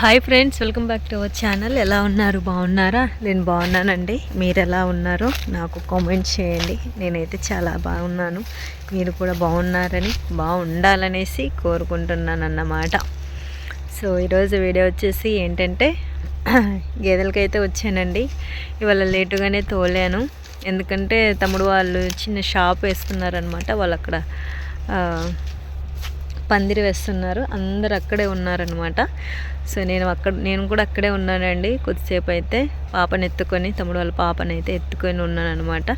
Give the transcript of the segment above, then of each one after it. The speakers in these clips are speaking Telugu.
Hi friends welcome back to our channel ఎలా ఉన్నారు? బాగున్నారా? నేను బాగున్నానండి. మీరు ఎలా ఉన్నారో? నాకు కామెంట్ చేయండి. నేనైతే చాలా బాగున్నాను. మీరు కూడా బాగున్నారని బాగుండాలనేసి కోరుకుంటున్నాను అన్నమాట సో ఈరోజు వీడియో వచ్చేసి ఏంటంటే గేదెలకైతే వచ్చానండి. ఇవాళ లేటుగానే తోలాను. ఎందుకంటే తమ్ముడు వాళ్ళు చిన్న షాప్ వేసుకున్నారనమాట వాళ్ళు అక్కడ పందిరి వేస్తున్నారు. అందరు అక్కడే ఉన్నారనమాట సో నేను అక్కడ నేను కూడా అక్కడే ఉన్నానండి. కొద్దిసేపు అయితే పాపని ఎత్తుకొని తమ్ముడు వాళ్ళ పాపను అయితే ఎత్తుకొని ఉన్నాను అనమాట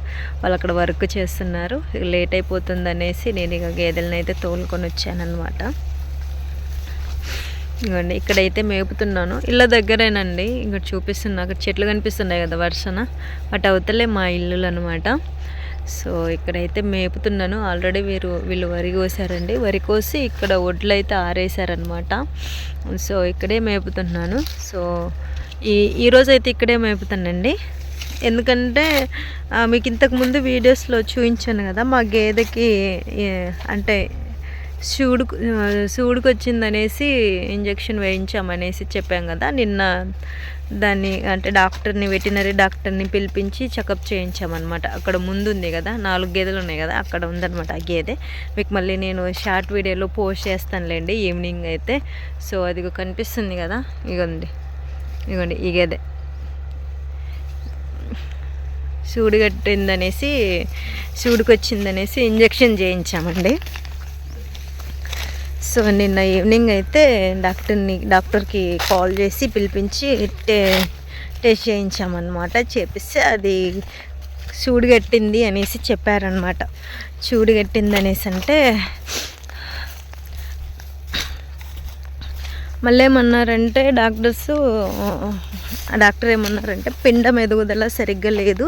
వాళ్ళు అక్కడ వర్క్ చేస్తున్నారు. లేట్ అయిపోతుంది అనేసి నేను ఇక గేదెలను అయితే తోలుకొని వచ్చానమాట ఇవ్వండి ఇక్కడైతే మేపుతున్నాను. ఇళ్ళ దగ్గరేనండి. ఇక్కడ చూపిస్తున్నా అక్కడ చెట్లు కనిపిస్తున్నాయి కదా వర్షన. అటు అవతలే మా ఇల్లులు అనమాట సో ఇక్కడైతే మేపుతున్నాను. ఆల్రెడీ వీరు వీళ్ళు వరి కోసారండి. వరి కోసి ఇక్కడ ఒడ్లు అయితే ఆరేసారనమాట సో ఇక్కడే మేపుతున్నాను. సో ఈ ఈరోజు అయితే ఇక్కడే మేపుతానండి. ఎందుకంటే మీకు ఇంతకుముందు వీడియోస్లో చూపించాను కదా మా గేదెకి అంటే శివుడు శివుడికి వచ్చిందనేసి ఇంజెక్షన్ వేయించామనేసి చెప్పాం కదా నిన్న దాన్ని అంటే డాక్టర్ని వెటినరీ డాక్టర్ని పిలిపించి చెకప్ చేయించామన్నమాట. అక్కడ ముందు ఉంది కదా నాలుగు గేదెలు ఉన్నాయి కదా అక్కడ ఉందన్నమాట ఆ గేదె. మీకు మళ్ళీ నేను షార్ట్ వీడియోలో పోస్ట్ చేస్తానులేండి ఈవినింగ్ అయితే. సో అది కనిపిస్తుంది కదా ఇగోండి ఇగోండి ఈ గేదె. శివుడు కట్టిందనేసి శివుడికి వచ్చిందనేసి ఇంజెక్షన్ చేయించామండి. సో నిన్న ఈవినింగ్ అయితే డాక్టర్ని డాక్టర్కి కాల్ చేసి పిలిపించి టే టెస్ట్ చేయించామన్నమాట. చేపిస్తే అది చూడు కట్టింది అనేసి చెప్పారనమాట చూడుగట్టింది అనేసి అంటే మళ్ళీ ఏమన్నారంటే డాక్టర్స్ ఆ డాక్టర్ ఏమన్నారంటే పిండం ఎదుగుదల సరిగ్గా లేదు.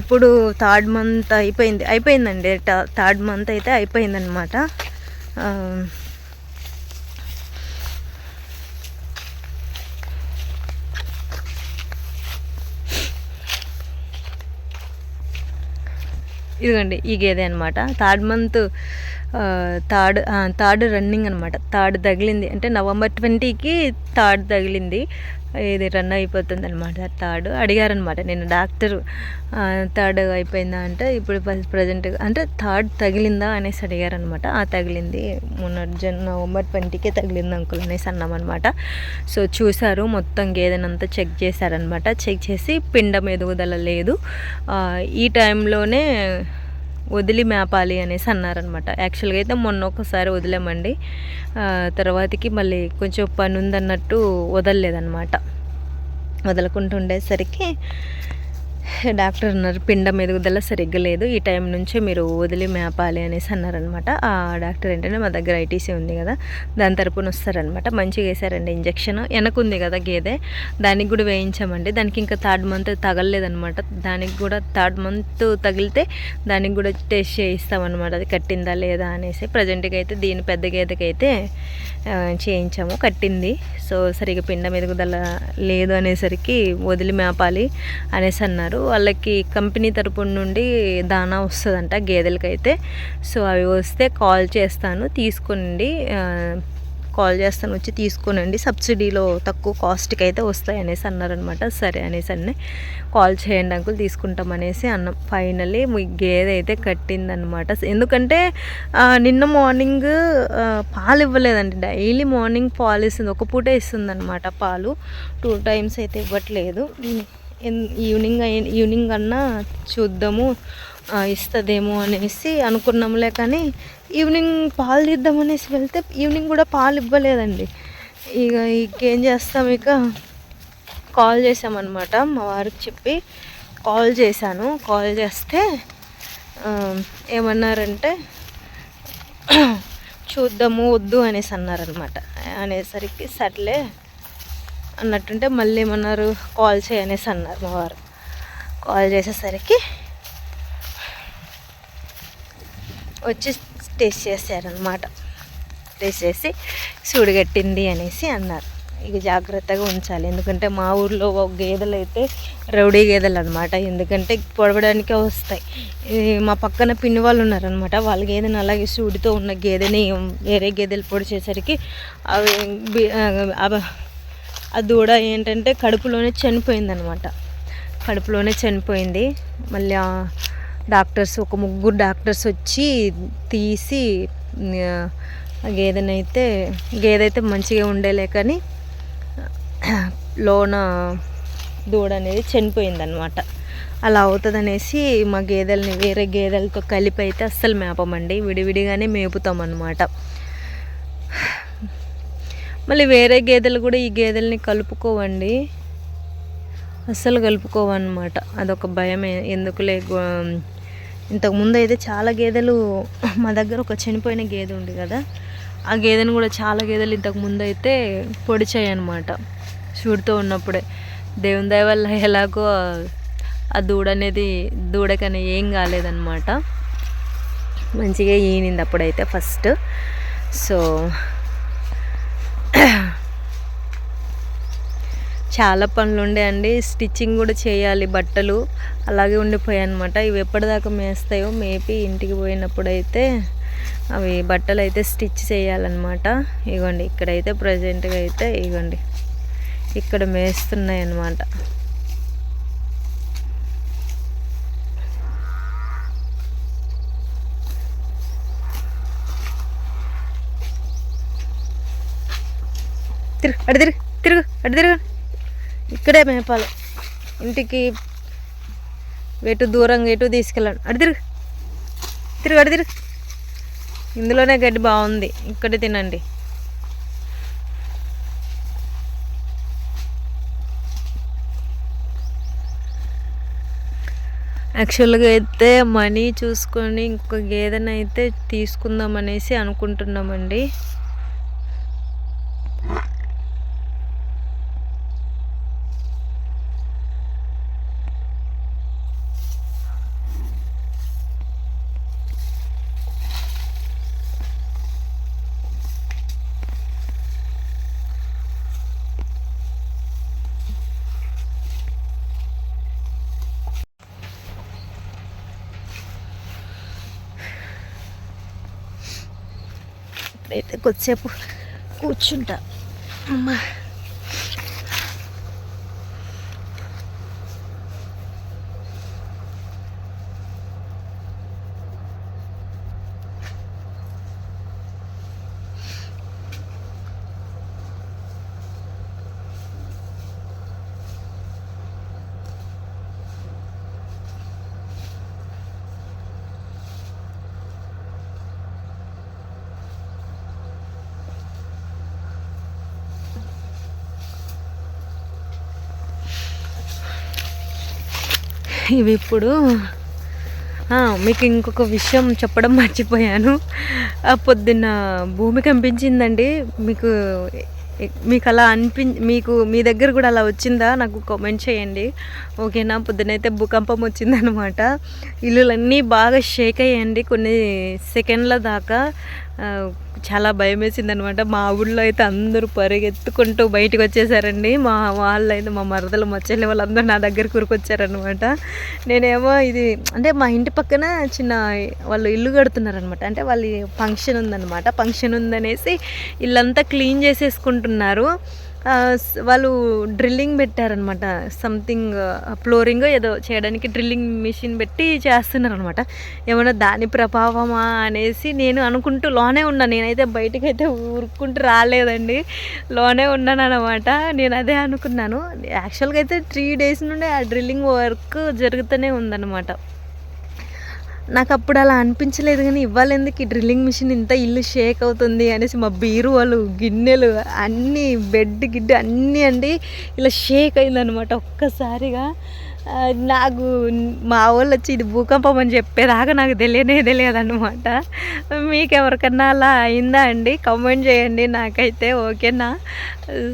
ఇప్పుడు థర్డ్ మంత్ అయిపోయింది అయిపోయిందండి థర్డ్ మంత్ అయితే అయిపోయిందనమాట ఇదిగోండి ఈ గేదె అనమాట third month third third running అనమాట థర్డ్ తగిలింది. అంటే నవంబర్ ట్వంటీకి థర్డ్ తగిలింది. ఇది రన్ అయిపోతుంది అనమాట థర్డ్ అడిగారనమాట నేను డాక్టర్ థర్డ్ అయిపోయిందా అంటే ఇప్పుడు ప్రజెంట్ అంటే థర్డ్ తగిలిందా అనేసి అడిగారనమాట ఆ తగిలింది. మొన్న జన్ నవంబర్ ట్వంటీకే తగిలింది అంకుల్ అనేసి అన్నామన్నమాట. సో చూశారు మొత్తం గేదెనంతా చెక్ చేశారనమాట చెక్ చేసి పిండం ఎదుగుదల లేదు. ఈ టైంలోనే వదిలి మేపాలి అనేసి అన్నారనమాట. యాక్చువల్గా అయితే మొన్న ఒకసారి వదిలామండి. తర్వాతకి మళ్ళీ కొంచెం పని ఉందన్నట్టు వదలలేదన్నమాట వదలకుంటుండేసరికి డాక్టర్ అన్నారు పిండం ఎదుగుదల సరిగ్గా లేదు ఈ టైం నుంచే మీరు వదిలి మేపాలి అనేసి అన్నారనమాట ఆ డాక్టర్ ఏంటంటే మా దగ్గర ఐటీసీ ఉంది కదా దాని తరపున వస్తారనమాట మంచిగా వేసారండి ఇంజక్షన్. వెనకుంది కదా గేదె దానికి కూడా వేయించామండి. దానికి ఇంకా థర్డ్ మంత్ తగలలేదనమాట దానికి కూడా థర్డ్ మంత్ తగిలితే దానికి కూడా టెస్ట్ చేయిస్తామన్నమాట. అది కట్టిందా లేదా అనేసి. ప్రజెంట్గా అయితే దీని పెద్ద గేదెకి అయితే చేయించాము కట్టింది. సో సరిగా పిండం ఎదుగుదల లేదు అనేసరికి వదిలి మేపాలి అనేసి అన్నారు. వాళ్ళకి కంపెనీ తరపు నుండి దానా వస్తుందంట గేదెలకైతే. సో అవి వస్తే కాల్ చేస్తాను తీసుకోండి కాల్ చేస్తాను వచ్చి తీసుకోనండి. సబ్సిడీలో తక్కువ కాస్ట్కి అయితే వస్తాయి అనేసి అన్నారనమాట సరే అనేసి అన్నీ కాల్ చేయండి అంకుల్ తీసుకుంటాం అనేసి అన్నాం. ఫైనల్లీ మీ గేదె అయితే కట్టిందనమాట ఎందుకంటే నిన్న మార్నింగ్ పాలు ఇవ్వలేదండి. డైలీ మార్నింగ్ పాలు ఇస్తుంది. ఒక పూటే ఇస్తుంది అనమాట పాలు. టూ టైమ్స్ అయితే ఇవ్వట్లేదు. ఈవినింగ్ ఈవినింగ్ అన్నా చూద్దాము ఇస్తుందేమో అనేసి అనుకున్నాంలే కానీ ఈవినింగ్ పాలు తీద్దామనేసి వెళ్తే ఈవినింగ్ కూడా పాలు ఇవ్వలేదండి. ఇక ఇంకేం చేస్తాం ఇక? కాల్ చేసామన్నమాట మా వారికి చెప్పి కాల్ చేశాను. కాల్ చేస్తే ఏమన్నారంటే చూద్దాము వద్దు అనేసి అన్నారనమాట అనేసరికి సర్లే అన్నట్టుంటే మళ్ళీ ఏమన్నారు? కాల్ చేయనేసి అన్నారు మా వారు. కాల్ చేసేసరికి వచ్చి టేస్ట్ చేశారనమాట టేస్ట్ చేసి సూడిగట్టింది అనేసి అన్నారు. ఇక జాగ్రత్తగా ఉంచాలి. ఎందుకంటే మా ఊర్లో ఒక గేదెలు అయితే రౌడీ గేదెలు అనమాట ఎందుకంటే పొడవడానికే వస్తాయి. మా పక్కన పిన్ని వాళ్ళు ఉన్నారనమాట వాళ్ళ గేదెని అలాగే సూడితో ఉన్న గేదెని వేరే గేదెలు పొడి చేసరికి అవి ఆ, దూడ ఏంటంటే కడుపులోనే చనిపోయిందనమాట కడుపులోనే చనిపోయింది. మళ్ళీ డాక్టర్స్ ఒక ముగ్గురు డాక్టర్స్ వచ్చి తీసి ఆ గేదెనైతే గేదె అయితే మంచిగా ఉండేలే కానీ లోన దూడ అనేది చనిపోయిందనమాట అలా అవుతుంది అనేసి మా గేదెల్ని వేరే గేదెలతో కలిపి అయితే అస్సలు మేపమండి. విడివిడిగానే మేపుతాం అనమాట మళ్ళీ వేరే గేదెలు కూడా ఈ గేదెల్ని కలుపుకోవండి. అస్సలు కలుపుకోవన్నమాట. అదొక భయమే. ఎందుకులే ఇంతకుముందు అయితే చాలా గేదెలు మా దగ్గర ఒక చనిపోయిన గేదె ఉంది కదా ఆ గేదెను కూడా చాలా గేదెలు ఇంతకు ముందు అయితే పొడిచాయి అనమాట చూడుతూ ఉన్నప్పుడే. దేవుని దయ వల్ల ఎలాగో ఆ దూడ అనేది దూడకనే ఏం కాలేదన్నమాట. మంచిగా ఈనింది అప్పుడైతే ఫస్ట్. సో చాలా పనులు ఉండే అండి. స్టిచ్చింగ్ కూడా చేయాలి బట్టలు అలాగే ఉండిపోయాయి అనమాట ఇవి ఎప్పటిదాకా మేస్తాయో మేపి ఇంటికి పోయినప్పుడు అయితే అవి బట్టలు అయితే స్టిచ్ చేయాలన్నమాట. ఇగోండి ఇక్కడైతే ప్రజెంట్గా అయితే ఇగోండి ఇక్కడ మేస్తున్నాయి అన్నమాట. తిరుగు అడి తిరుగు తిరుగు అడి తిరుగు. ఇక్కడే మేపాలి. ఇంటికి ఎటు దూరంగా ఎటు తీసుకెళ్ళాను. అడి తిరుగు. తిరుగు అడి తిరుగు. ఇందులోనే గడ్డి బాగుంది. ఇక్కడే తినండి. యాక్చువల్గా అయితే మనీ చూసుకొని ఇంకొక గేదెనైతే తీసుకుందాం అనేసి అనుకుంటున్నామండి. అయితే కొద్దిసేపు కూర్చుంటా. అమ్మా. ఇవి ఇప్పుడు. మీకు ఇంకొక విషయం చెప్పడం మర్చిపోయాను. పొద్దున్న భూమి కనిపించిందండి మీకు మీకు అలా అనిపి మీకు మీ దగ్గర కూడా అలా వచ్చిందా? నాకు కామెంట్ చేయండి. ఓకేనా? పొద్దునైతే భూకంపం వచ్చిందనమాట. ఇల్లులన్నీ బాగా షేక్ అయ్యండి కొన్ని సెకండ్ల దాకా. చాలా భయం వేసింది అనమాట మా ఊళ్ళో అయితే అందరూ పరిగెత్తుకుంటూ బయటకు వచ్చేసారండి. మా వాళ్ళు అయితే మా మరదలు మా చెల్లి వాళ్ళందరూ నా దగ్గర కూరుకొచ్చారనమాట నేనేమో ఇది అంటే మా ఇంటి పక్కన చిన్న వాళ్ళు ఇల్లు కడుతున్నారనమాట. అంటే వాళ్ళు ఫంక్షన్ ఉందనమాట. ఫంక్షన్ ఉందనేసి ఇల్లంతా క్లీన్ చేసేసుకుంటున్నారు. వాళ్ళు డ్రిల్లింగ్ పెట్టారనమాట. సంథింగ్ ఫ్లోరింగ్ ఏదో చేయడానికి డ్రిల్లింగ్ మిషన్ పెట్టి చేస్తున్నారనమాట. ఏమైనా దాని ప్రభావమా అనేసి నేను అనుకుంటూ లోనే ఉన్నాను నేనైతే బయటకైతే అయితే ఊరుకుంటూ రాలేదండి. లోనే ఉన్నాను అనమాట నేను అదే అనుకున్నాను. యాక్చువల్గా అయితే త్రీ డేస్ నుండి ఆ డ్రిల్లింగ్ వర్క్ జరుగుతూనే ఉందన్నమాట నాకు అప్పుడు అలా అనిపించలేదు కానీ ఇవ్వాలి ఎందుకు ఈ డ్రిల్లింగ్ మిషన్ ఇంత ఇల్లు షేక్ అవుతుంది అనేసి మా బీరువాలు గిన్నెలు అన్నీ బెడ్ గిడ్డు అన్నీ అండి ఇలా షేక్ అయిందనమాట ఒక్కసారిగా. నాకు మా వాళ్ళు వచ్చి ఇది భూకంపం అని చెప్పేదాకా నాకు తెలియనే తెలియదు అనమాట మీకు ఎవరికన్నా అలా అయిందా అండి? కమెంట్ చేయండి నాకైతే ఓకేనా?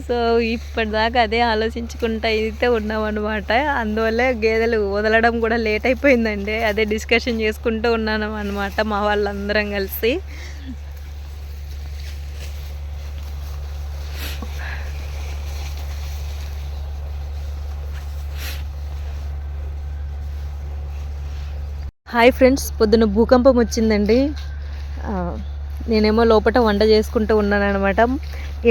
సో ఇప్పటిదాకా అదే ఆలోచించుకుంటా అయితే ఉన్నామన్నమాట. అందువల్ల గేదెలు వదలడం కూడా లేట్ అయిపోయిందండి. అదే డిస్కషన్ చేసుకుంటూ ఉన్నాను అనమాట మా వాళ్ళందరం కలిసి. హాయ్ ఫ్రెండ్స్ పొద్దున భూకంపం వచ్చిందండి. నేనేమో లోపల వంట చేసుకుంటూ ఉన్నాను అనమాట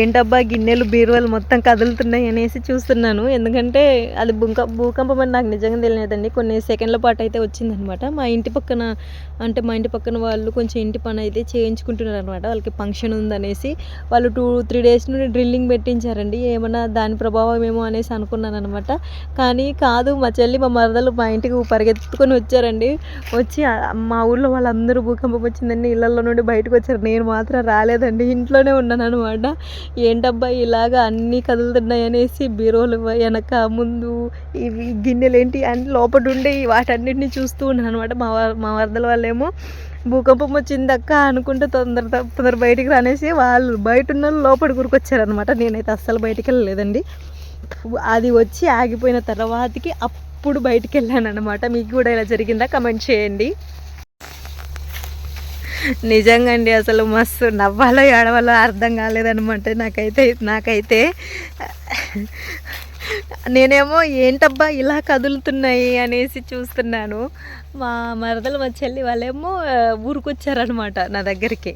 ఏంటబ్బా గిన్నెలు బీరువాలు మొత్తం కదులుతున్నాయి అనేసి చూస్తున్నాను. ఎందుకంటే అది భూక భూకంపం అని నాకు నిజంగా తెలియదండి. కొన్ని సెకండ్ల పాటు అయితే వచ్చిందనమాట. మా ఇంటి పక్కన అంటే మా ఇంటి పక్కన వాళ్ళు కొంచెం ఇంటి పని అయితే చేయించుకుంటున్నారు అనమాట వాళ్ళకి ఫంక్షన్ ఉందనేసి. వాళ్ళు టూ త్రీ డేస్ నుండి డ్రిల్లింగ్ పెట్టించారండి. ఏమన్నా దాని ప్రభావం ఏమో అనేసి అనుకున్నాను అనమాట కానీ కాదు మా చెల్లి మా మరదలు మా ఇంటికి పరిగెత్తుకొని వచ్చారండి. వచ్చి మా ఊళ్ళో వాళ్ళందరూ భూకంపం వచ్చిందండి. ఇళ్ళల్లో నుండి బయటకు వచ్చారు. నేను మాత్రం రాలేదండి. ఇంట్లోనే ఉన్నాను అనమాట ఏంటబ్బా ఇలాగా అన్నీ కదులుతున్నాయి అనేసి బీరోలు వెనక ముందు ఇవి గిన్నెలు ఏంటి అని లోపల ఉండే వాటన్నిటిని చూస్తూ ఉన్నాను అనమాట మా మా వరదల వాళ్ళేమో భూకంపం వచ్చిందక్క అనుకుంటే తొందర తొందర బయటికి రానేసి వాళ్ళు బయట ఉన్న వాళ్ళు లోపల గురికొచ్చారనమాట నేనైతే అస్సలు బయటికి వెళ్ళలేదండి అది వచ్చి ఆగిపోయిన తర్వాతకి అప్పుడు బయటికి వెళ్ళాను అనమాట మీకు కూడా ఇలా జరిగిందా? కమెంట్ చేయండి. నిజంగా అండి అసలు మస్తు నవ్వాలో ఏడవాలో అర్థం కాలేదనమాట నాకైతే నాకైతే. నేనేమో ఏంటబ్బా ఇలా కదులుతున్నాయి అనేసి చూస్తున్నాను. మా మరదలు మా చెల్లి వాళ్ళేమో ఊరుకొచ్చారనమాట నా దగ్గరికి.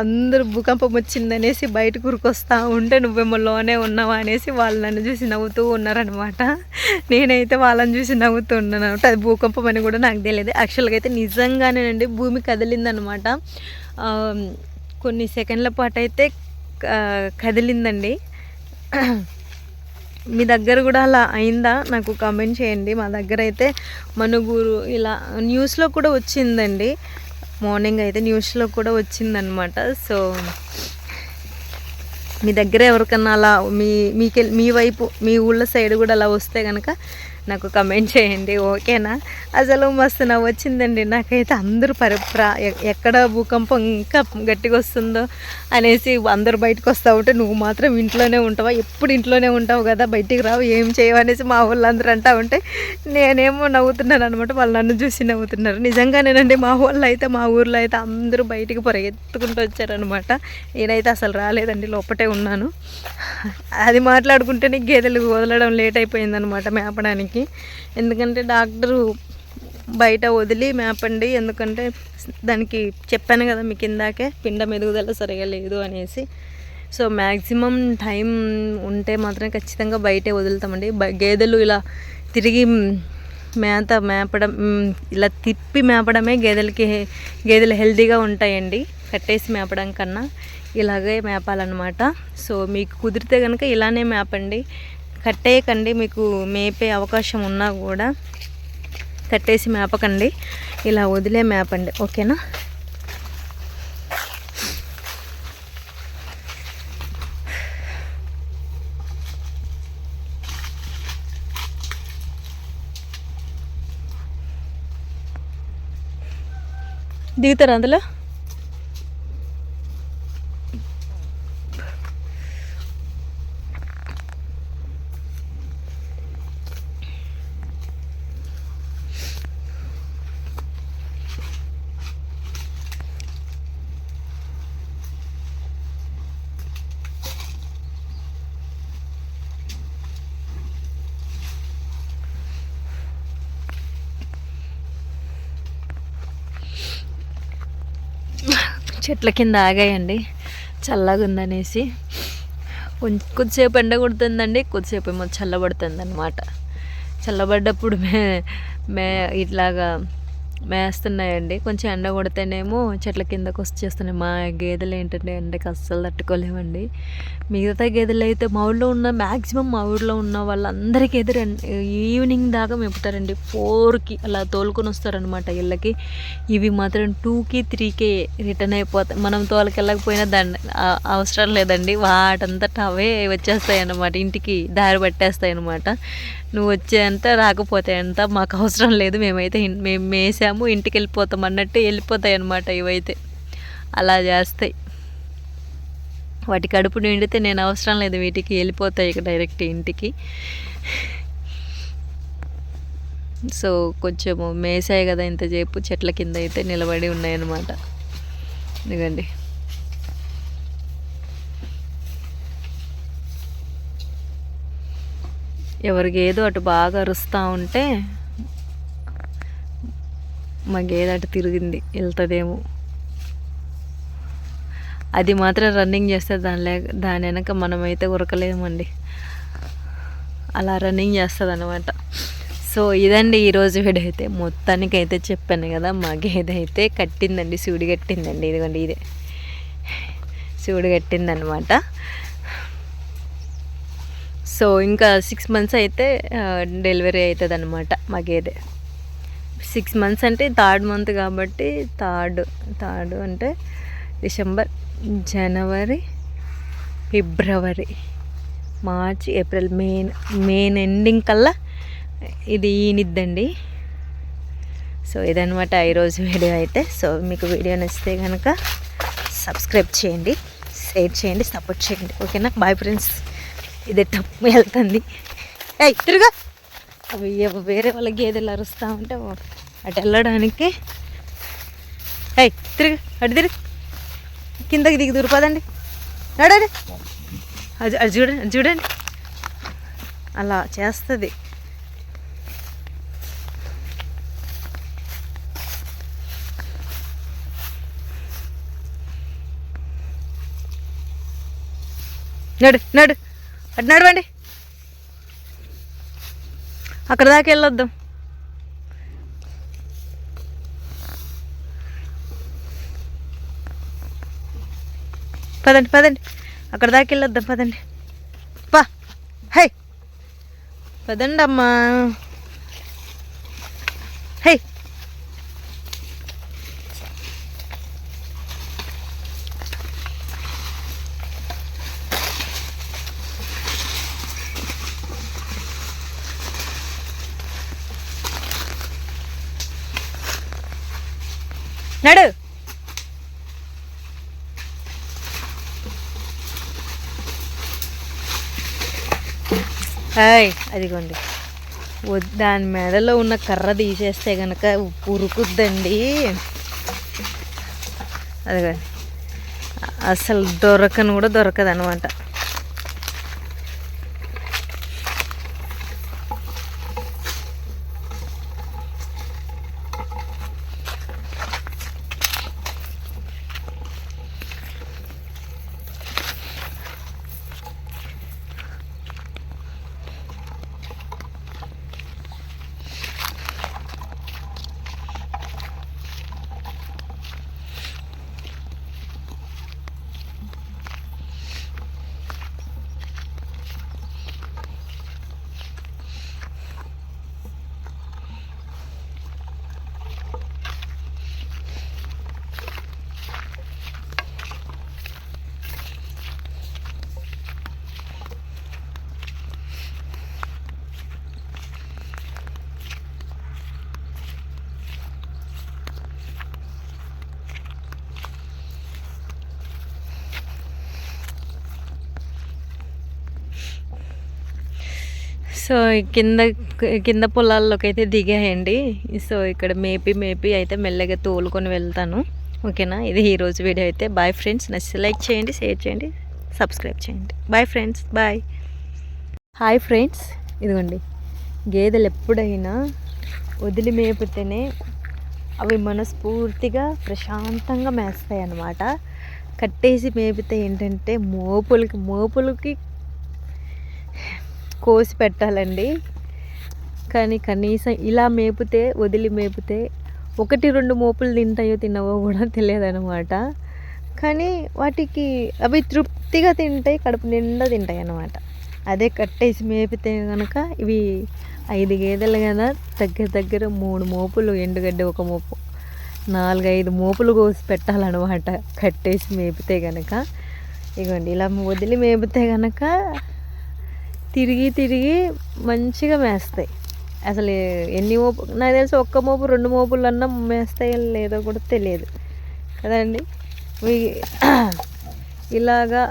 అందరూ భూకంపం వచ్చిందనేసి బయటకు ఊరికొస్తా ఉంటే నువ్వేమో లోనే ఉన్నావా అనేసి వాళ్ళు నన్ను చూసి నవ్వుతూ ఉన్నారనమాట నేనైతే వాళ్ళని చూసి నవ్వుతూ ఉన్నాను అనమాట అది భూకంపం అని కూడా నాకు తెలియదు. యాక్చువల్గా అయితే నిజంగానేనండి భూమి కదిలిందనమాట కొన్ని సెకండ్ల పాటు అయితే కదిలిందండి. మీ దగ్గర కూడా అలా అయిందా? నాకు కామెంట్ చేయండి. మా దగ్గర అయితే మనుగూరు ఇలా న్యూస్లో కూడా వచ్చిందండి. మార్నింగ్ అయితే న్యూస్లో కూడా వచ్చిందనమాట సో మీ దగ్గర ఎవరికన్నా అలా మీ మీకె మీ వైపు మీ ఊళ్ళ సైడ్ కూడా అలా వస్తే కనుక నాకు కమెంట్ చేయండి ఓకేనా? అసలు మస్తు నవ్వు వచ్చిందండి నాకైతే అందరూ పరిప్రా ఎక్కడ భూకంపం ఇంకా గట్టిగా వస్తుందో అనేసి అందరూ బయటకు వస్తావు ఉంటే నువ్వు మాత్రం ఇంట్లోనే ఉంటావా? ఎప్పుడు ఇంట్లోనే ఉంటావు కదా? బయటికి రావు ఏం చేయవు? అనేసి మా వాళ్ళందరూ అంటా ఉంటే నేనేమో నవ్వుతున్నాను అనమాట వాళ్ళు నన్ను చూసి నవ్వుతున్నారు. నిజంగానేనండి మా వాళ్ళు అయితే మా ఊర్లో అయితే అందరూ బయటికి పరిగెత్తుకుంటూ వచ్చారనమాట నేనైతే అసలు రాలేదండి లోపటే ఉన్నాను. అది మాట్లాడుకుంటేనే గేదెలు వదలడం లేట్ అయిపోయిందనమాట మేపడానికి. ఎందుకంటే డాక్టరు బయట వదిలి మేపండి ఎందుకంటే దానికి చెప్పాను కదా మీకు ఇందాకే పిండం ఎదుగుదల సరిగా లేదు అనేసి. సో మ్యాక్సిమం టైం ఉంటే మాత్రం ఖచ్చితంగా బయటే వదులుతామండి. బ- గేదెలు ఇలా తిరిగి మేత మేపడం ఇలా తిప్పి మేపడమే గేదెలకి గేదెలు హెల్తీగా ఉంటాయండి. కట్టేసి మేపడం కన్నా ఇలాగే మేపాలన్నమాట. సో మీకు కుదిరితే కనుక ఇలానే మేపండి. కట్టేయకండి మీకు మేపే అవకాశం ఉన్నా కూడా కట్టేసి మేపకండి. ఇలా వదిలే మేపండి ఓకేనా? దిగుతారా అందులో? చెట్ల కింద ఆగాయండి. చల్లగా ఉందనేసి కొంచెం కొద్దిసేపు ఎండ కొడుతుందండి కొద్దిసేపు ఏమో చల్లబడుతుంది అనమాట చల్లబడ్డప్పుడు మే మే ఇట్లాగా మేస్తున్నాయండి. కొంచెం ఎండ కొడితేనేమో చెట్ల కిందకు వచ్చేస్తున్నాయి మా గేదెలు ఏంటంటే ఎండకి అస్సలు తట్టుకోలేవండి. మిగతా గేదెలు అయితే మా ఊళ్ళో ఉన్న మ్యాక్సిమం మా ఊళ్ళో ఉన్న వాళ్ళందరికీ ఎదురు ఈవినింగ్ దాకా మేపుతారండి. ఫోర్కి అలా తోలుకొని వస్తారనమాట ఇళ్ళకి. ఇవి మాత్రం టూకి త్రీకి రిటర్న్ అయిపోతాయి. మనం తోలకెళ్ళకపోయినా దాన్ని అవసరం లేదండి. వాటంతటా అవే వచ్చేస్తాయి అన్నమాట ఇంటికి దారి పట్టేస్తాయి అన్నమాట నువ్వు వచ్చేంత రాకపోతే అంత మాకు అవసరం లేదు. మేమైతే మేము మేసే మేసాము ఇంటికి వెళ్ళిపోతాం అన్నట్టు వెళ్ళిపోతాయి అన్నమాట ఇవైతే. అలా చేస్తాయి. వాటి కడుపు నిండితే నేను అవసరం లేదు వీటికి వెళ్ళిపోతాయి ఇక డైరెక్ట్ ఇంటికి. సో కొంచెము మేసాయి కదా ఇంతసేపు చెట్ల కింద అయితే నిలబడి ఉన్నాయన్నమాట. ఎందుకండి ఎవరికి ఏదో అటు బాగా అరుస్తూ ఉంటే మా గేదె అటు తిరిగింది. వెళ్తుందేమో. అది మాత్రం రన్నింగ్ చేస్తే దాని లేక దాని వెనక మనమైతే ఉరకలేమండి. అలా రన్నింగ్ చేస్తుంది అనమాట సో ఇదండి ఈరోజు వీడియో అయితే. మొత్తానికి అయితే చెప్పాను కదా మా గేదె అయితే కట్టిందండి శివుడు కట్టిందండి. ఇదిగోండి ఇదే. శివుడు కట్టిందనమాట సో ఇంకా సిక్స్ మంత్స్ అయితే డెలివరీ అవుతుంది అనమాట మా గేదె సిక్స్ మంత్స్ అంటే థర్డ్ మంత్ కాబట్టి థర్డ్ థర్డ్ అంటే డిసెంబర్ జనవరి ఫిబ్రవరి మార్చ్ ఏప్రిల్ మే మెయిన్ ఎండింగ్ కల్లా ఇది ఈనిద్దండి. సో ఇదనమాట ఈరోజు వీడియో అయితే. సో మీకు వీడియో నచ్చితే కనుక సబ్స్క్రైబ్ చేయండి షేర్ చేయండి సపోర్ట్ చేయండి. ఓకేనా బాయ్ ఫ్రెండ్స్ ఇది టప్పు వెళ్తుంది. ఏయ్ తిరుగా! అవి వేరే వాళ్ళ గేదెలు అరుస్తూ ఉంటే అటు వెళ్ళడానికి. ఏయ్ తిరిగి అటు తిరిగి. కిందకి దిగి దూరిపోదండి. నడండి అది అది చూడండి అది చూడండి. అలా చేస్తుంది. నడు నడు. అటు నడవండి. అక్కడ దాకా వెళ్ళొద్దాం. పదండి పదండి. అక్కడ దాకా వెళ్ళొద్దాం పదండి. పా. హై. పదండి అమ్మా హై. నడు. హాయ్ అదిగోండి. దాని మెడలో ఉన్న కర్ర తీసేస్తే కనుక ఉరుకుద్దండి. అదిగోండి. అసలు దొరకను కూడా దొరకదు సో కింద కింద పొలాల్లోకి అయితే దిగాయండి. సో ఇక్కడ మేపి మేపి అయితే మెల్లగా తోలుకొని వెళ్తాను. ఓకేనా? ఇది ఈరోజు వీడియో అయితే. బాయ్ ఫ్రెండ్స్ నచ్చితే లైక్ చేయండి షేర్ చేయండి సబ్స్క్రైబ్ చేయండి. Bye friends bye hi friends ఇదిగోండి. గేదెలు ఎప్పుడైనా వదిలి మేపితేనే అవి మనస్ఫూర్తిగా ప్రశాంతంగా మేస్తాయి అన్నమాట కట్టేసి మేపితే ఏంటంటే మోపులకి మోపులకి కోసి పెట్టాలండి. కానీ కనీసం ఇలా మేపితే వదిలి మేపితే ఒకటి రెండు మోపులు తింటాయో తినవో కూడా తెలియదు అనమాట కానీ వాటికి అవి తృప్తిగా తింటాయి కడుపు నిండా తింటాయి అన్నమాట అదే కట్టేసి మేపితే కనుక ఇవి ఐదు గేదెలు కదా దగ్గర దగ్గర మూడు మోపులు ఎండుగడ్డ ఒక మోపు నాలుగైదు మోపులు కోసి పెట్టాలన్నమాట. కట్టేసి మేపితే కనుక ఇగోండి ఇలా వదిలి మేపితే కనుక తిరిగి తిరిగి మంచిగా మేస్తాయి. అసలు ఎన్ని మోపు నాకు తెలిసి ఒక్క మోపు రెండు మోపులు అన్నా మేస్తాయో లేదో కూడా తెలియదు. కదండి? ఇలాగా